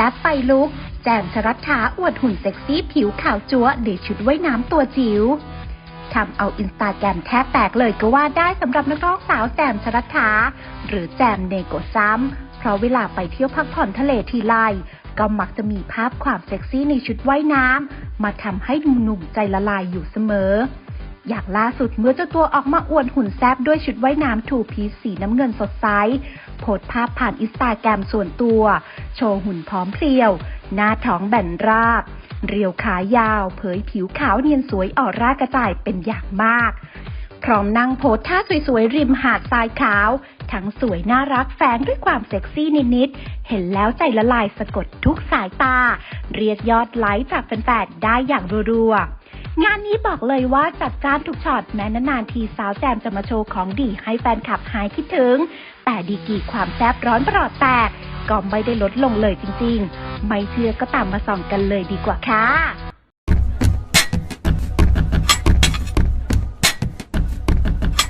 แซ่บไปลุก แจมชรัตถาอวดหุ่นเซ็กซี่ผิวขาวจั๊วในชุดว่ายน้ำตัวจิ๋วทำเอาอินสตาแกรมแทบแตกเลยก็ว่าได้สำหรับนักร้องสาวแจมชรัตถาหรือแจมเนโกซัมเพราะเวลาไปเที่ยวพักผ่อนทะเลทีไรก็มักจะมีภาพความเซ็กซี่ในชุดว่ายน้ำมาทำให้หนุ่มๆใจละลายอยู่เสมอ อย่างล่าสุดเมื่อเจ้าตัวออกมาอวดหุ่นแซบด้วยชุดว่ายน้ำทูพีซสีน้ำเงินสดใส โพสภาพผ่านอินสตาแกรมส่วนตัว โชว์หุ่นพร้อมเพรียว หน้าท้องแบนราบ เรียวขายาว เผยผิวขาวเนียนสวยออร่ากระจายเป็นอย่างมาก พร้อมนั่งโพสท่าสวยๆ ริมหาดทรายขาว ทั้งสวยน่ารักแฝงด้วยความเซ็กซี่นิดๆ เห็นแล้วใจละลายสะกดทุกสายตา เรียกยอดไลค์จากแฟนๆ ได้อย่างรัวๆ งานนี้บอกเลยว่าจัดจ้านทุกช็อตแม้นานๆทีสาวแจมจะมาโชว์ของดีให้แฟนคลับหายคิดถึง แต่ดีกีความแซ่บร้อนปลอดแตกก็ไม่ได้ลดลงเลยจริงๆ ไม่เชื่อก็ตามมาส่องกันเลยดีกว่าค่ะ